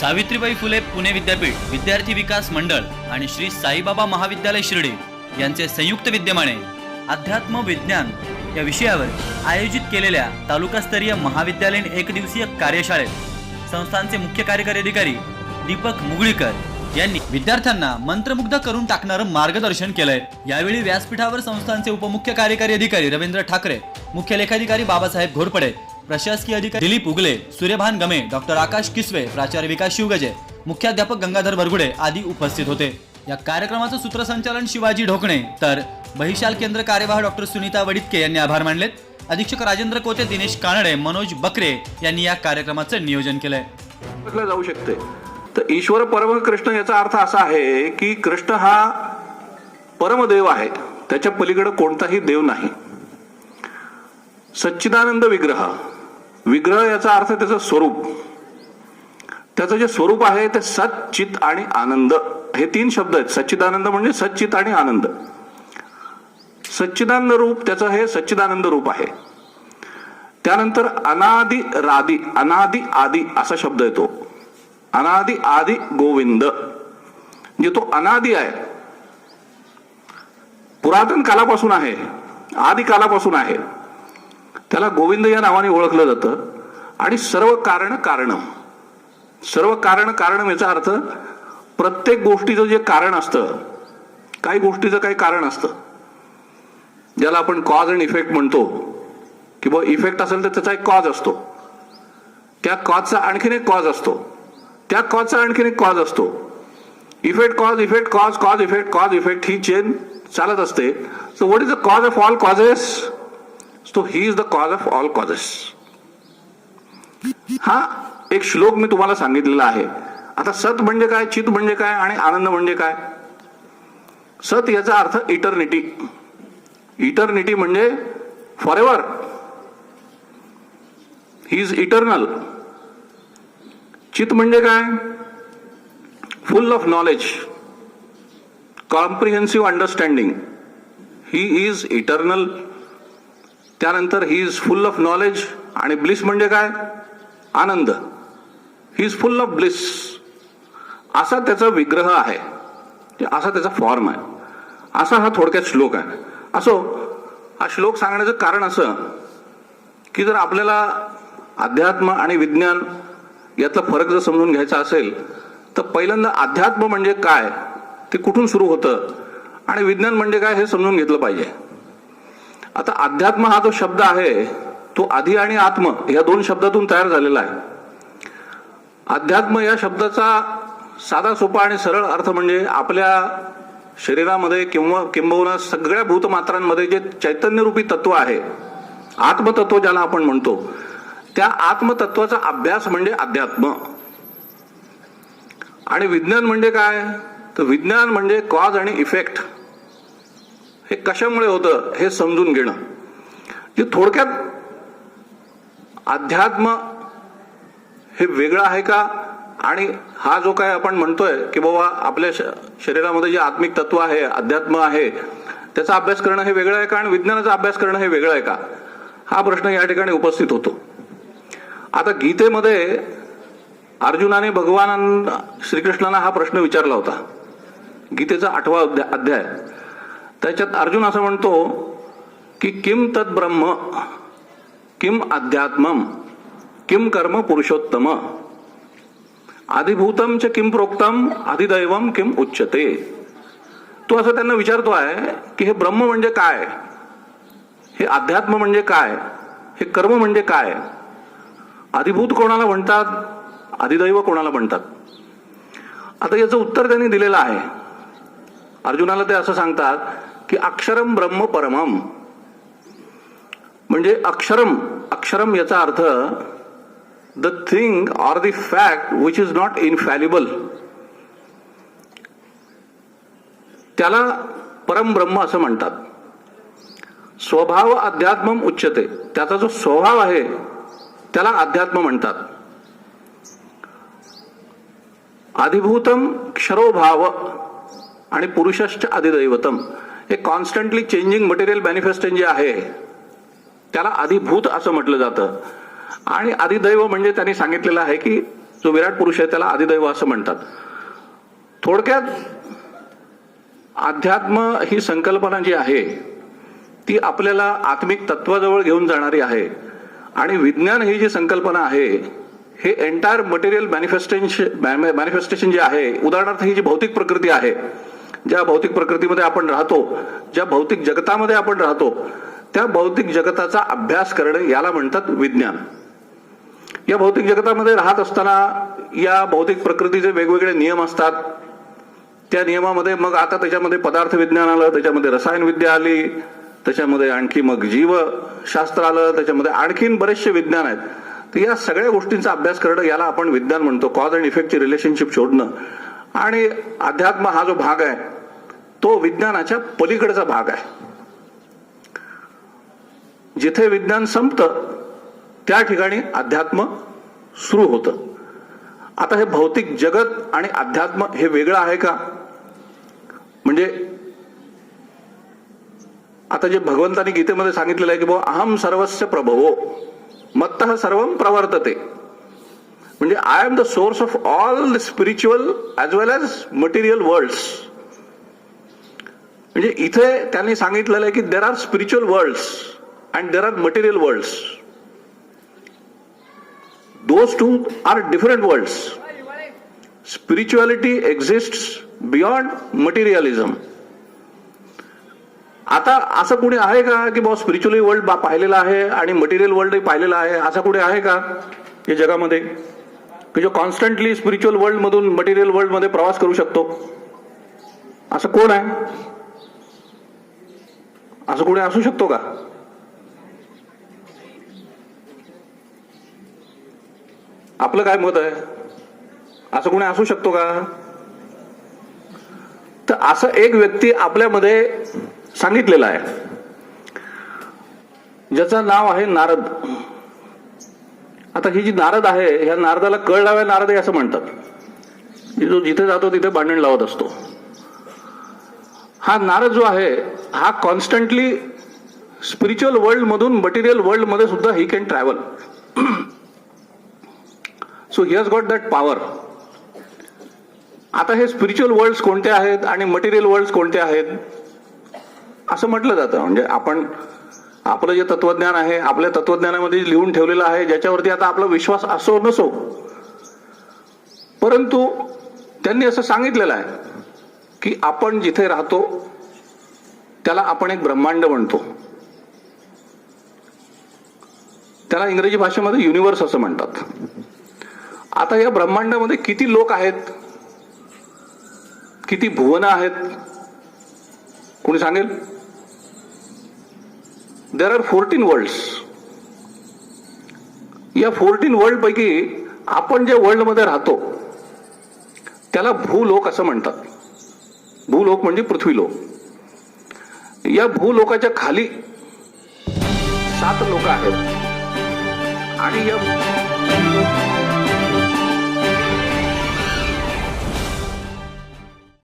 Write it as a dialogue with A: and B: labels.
A: सावित्रीबाई फुले पुणे विद्यापीठ विद्यार्थी विकास मंडळ आणि श्री साईबाबा महाविद्यालय शिर्डी यांचे संयुक्त विद्यमाने अध्यात्म विज्ञान या विषयावर आयोजित केलेल्या तालुकास्तरीय महाविद्यालयीन एकदिवसीय कार्यशाळेत संस्थांचे मुख्य कार्यकारी अधिकारी दीपक मुगळीकर यांनी विद्यार्थ्यांना मंत्रमुग्ध करून टाकणारं मार्गदर्शन केलंय. यावेळी व्यासपीठावर संस्थांचे उपमुख्य कार्यकारी अधिकारी रवींद्र ठाकरे मुख्य लेखाधिकारी बाबासाहेब घोरपडे प्रशासकीय अधिकारी दिलीप उगले सूर्यभान गमे डॉक्टर आकाश किसवे प्राचार्य विकास शिवगजे मुख्याध्यापक गंगाधर बरगुडे आदी उपस्थित होते. या कार्यक्रमाचं सूत्रसंचालन शिवाजी ढोकणे तर बहिशाल केंद्र कार्यवाह डॉक्टर सुनीता वडितके यांनी आभार मानलेत. अधीक्षक राजेंद्र कोते दिनेश कानडे मनोज बकरे यांनी या कार्यक्रमाचं नियोजन केलंय.
B: जाऊ शकते? तर ईश्वर परम कृष्ण याचा अर्थ असा आहे की कृष्ण हा परमदेव आहे. त्याच्या पलीकडे कोणताही देव नाही. सच्चिदानंद विग्रह विग्रह याचा अर्थ त्याचं स्वरूप. त्याचं जे स्वरूप आहे ते सच्चित आणि आनंद. हे तीन शब्द आहेत. सच्चिदानंद म्हणजे सच्चित आणि आनंद. सच्चिदानंद रूप त्याचं हे सच्चिदानंद रूप आहे. त्यानंतर अनादि रादी अनादि आदी असा शब्द येतो. अनादि आदि गोविंद. म्हणजे तो अनादि आहे. पुरातन कालापासून आहे. आदि कालापासून आहे. त्याला गोविंद या नावाने ओळखलं जातं. आणि सर्व कारण कारणम सर्व कारण कारण याचा अर्थ प्रत्येक गोष्टीचं जे कारण असतं काही गोष्टीचं काही कारण असतं. ज्याला आपण कॉज अँड इफेक्ट म्हणतो किंवा इफेक्ट असेल तर त्याचा एक कॉज असतो. त्या कॉजचा आणखीन एक कॉज असतो. त्या कॉजचा आणखीन एक कॉज असतो. Effect cause effect cause cause effect cause effect ही चेन चालत असते. So what is the cause of all causes so he is the cause of all causes हा एक श्लोक मी तुम्हाला सांगितलेला आहे. आता सत म्हणजे काय चित म्हणजे काय आणि आनंद म्हणजे काय? सत याचा अर्थ इटर्निटी इटर्निटी म्हणजे forever he is eternal चित म्हणजे काय? Full of knowledge comprehensive understanding he is eternal त्यानंतर he is full of knowledge आणि ब्लिस म्हणजे काय? आनंद. He is full of bliss असा त्याचा विग्रह आहे. असा त्याचा फॉर्म आहे. असा हा थोडक्यात श्लोक आहे. असो हा श्लोक सांगण्याचं कारण असं की जर आपल्याला अध्यात्म आणि विज्ञान यातला फरक जर समजून घ्यायचा असेल तर पहिल्यांदा अध्यात्म म्हणजे काय? ते कुठून सुरू होतं? आणि विज्ञान म्हणजे काय हे समजून घेतलं पाहिजे. आता अध्यात्म हा जो शब्द आहे तो आधी आणि आत्म या दोन शब्दातून तयार झालेला आहे. अध्यात्म या शब्दाचा साधा सोपा आणि सरळ अर्थ म्हणजे आपल्या शरीरामध्ये किंवा किंबहुना सगळ्या भूतमात्रांमध्ये जे चैतन्यरूपी तत्व आहे आत्मतत्व ज्याला आपण म्हणतो त्या आत्मतत्वाचा अभ्यास म्हणजे अध्यात्म. आणि विज्ञान म्हणजे काय? तर विज्ञान म्हणजे कॉज आणि इफेक्ट. हे कशामुळे होतं हे समजून घेणं. जे थोडक्यात अध्यात्म हे वेगळं आहे का? आणि हा जो काय आपण म्हणतोय की बाबा आपल्या श- शरीरामध्ये जे आत्मिक तत्व आहे अध्यात्म आहे त्याचा अभ्यास करणं हे वेगळं आहे का? आणि विज्ञानाचा अभ्यास करणं हे वेगळं आहे का? हा प्रश्न या ठिकाणी उपस्थित होतो. आता गीतेमध्ये अर्जुनाने भगवान श्रीकृष्णांना हा प्रश्न विचारला होता. गीतेचा आठवा अध्या- अध्याय. त्याच्यात अर्जुन असं म्हणतो की किम तत् ब्रह्म किम अध्यात्मम किम कर्म पुरुषोत्तम आदिभूतम च किम प्रोक्तम आदिदैवम किम उच्चते तो असं त्यांना विचारतो आहे की हे ब्रह्म म्हणजे काय? हे अध्यात्म म्हणजे काय? हे कर्म म्हणजे काय? आदिभूत कोणाला म्हणतात? आदिदैव कोणाला म्हणतात? आता याचं उत्तर त्यांनी दिलेलं आहे. अर्जुनाला ते असं सांगतात की अक्षरम ब्रह्म परमम. म्हणजे अक्षरम अक्षरम याचा अर्थ the thing or the fact which is not infallible त्याला परमब्रह्म असं म्हणतात. स्वभाव अध्यात्मम उच्चते त्याचा जो स्वभाव आहे त्याला अध्यात्म म्हणतात. अधिभूतम क्षरोभाव आणि पुरुषश्च अधिदैवतम. हे कॉन्स्टंटली चेंजिंग मटेरियल मॅनिफेस्टेशन जे आहे त्याला अधिभूत असं म्हटलं जातं. आणि अधिदैव म्हणजे त्यांनी सांगितलेलं आहे की जो विराट पुरुष आहे त्याला आदिदैव असं म्हणतात. थोडक्यात अध्यात्म ही संकल्पना जी आहे ती आपल्याला आत्मिक तत्वाजवळ घेऊन जाणारी आहे. आणि विज्ञान ही जी संकल्पना आहे हे एंटायर मटेरियल मॅनिफेस्टेशन मॅनिफेस्टेशन जे आहे उदाहरणार्थ ही जी भौतिक प्रकृती आहे ज्या भौतिक प्रकृतीमध्ये आपण राहतो ज्या भौतिक जगतामध्ये आपण राहतो त्या भौतिक जगताचा अभ्यास करणं याला म्हणतात विज्ञान. या भौतिक जगतामध्ये राहत असताना या भौतिक प्रकृतीचे वेगवेगळे नियम असतात त्या नियमामध्ये मग आता त्याच्यामध्ये पदार्थ विज्ञान आलं त्याच्यामध्ये रसायन विद्या आली त्याच्यामध्ये आणखी मग जीवशास्त्र आलं त्याच्यामध्ये आणखीन बरेचसे विज्ञान आहेत. तर या सगळ्या गोष्टींचा अभ्यास करणं याला आपण विज्ञान म्हणतो. कॉज अँड इफेक्टची रिलेशनशिप शोधणं. आणि अध्यात्म हा जो भाग आहे तो विज्ञानाच्या पलीकडचा भाग आहे. जिथे विज्ञान संपतं त्या ठिकाणी अध्यात्म सुरू होतं. आता हे भौतिक जगत आणि अध्यात्म हे वेगळं आहे का? म्हणजे आता जे भगवंतानी गीतेमध्ये सांगितलेलं आहे की बाबा अहम सर्वस्य प्रभवो मत्त सर्व प्रवर्तते. म्हणजे I am the source of all the spiritual as well as material worlds म्हणजे इथे त्यांनी सांगितलेलं आहे की there are spiritual worlds and there are material worlds those two are different worlds spirituality exist beyond materialism आता असं कुणी आहे का की बॉ स्पिरिच्युअली वर्ल्ड पाहिलेलं आहे आणि मटेरियल वर्ल्डही पाहिलेलं आहे? असं कुणी आहे का या जगामध्ये? की जो कॉन्स्टंटली स्पिरिच्युअल वर्ल्ड मधून मटेरियल वर्ल्डमध्ये प्रवास करू शकतो. असं कोण आहे? असं कोणी असू शकतो का? आपलं काय मत आहे? असं कोणी असू शकतो का? तर असं एक व्यक्ती आपल्यामध्ये सांगितलेलं आहे. ज्याचं नाव आहे नारद. आता ही जी नारद आहे ह्या नारदाला कळ लाव्या नारद आहे असं म्हणतात. जो जिथे जातो तिथे भांडण लावत असतो. हा नारद जो आहे हा कॉन्स्टंटली स्पिरिच्युअल वर्ल्ड मधून मटेरियल वर्ल्डमध्ये सुद्धा he can travel so he has got that power आता हे स्पिरिच्युअल वर्ल्ड कोणते आहेत आणि मटेरियल वर्ल्ड कोणते आहेत? असं म्हटलं जातं. म्हणजे आपण आपलं जे तत्वज्ञान आहे आपल्या तत्वज्ञानामध्ये लिहून ठेवलेलं आहे ज्याच्यावरती आता आपला विश्वास असो नसो. परंतु त्यांनी असं सांगितलेलं आहे की आपण जिथे राहतो त्याला आपण एक ब्रह्मांड म्हणतो. त्याला इंग्रजी भाषेमध्ये युनिव्हर्स असं म्हणतात. आता या ब्रह्मांडामध्ये किती लोक आहेत? किती भुवनं आहेत? कोणी सांगेल? देर आर फोर्टीन वर्ल्ड्स या फोर्टीन वर्ल्ड पैकी आपण जे वर्ल्डमध्ये राहतो त्याला भूलोक असं म्हणतात. भूलोक म्हणजे पृथ्वीलोक या भूलोकाच्या खाली सात लोक आहेत. आणि या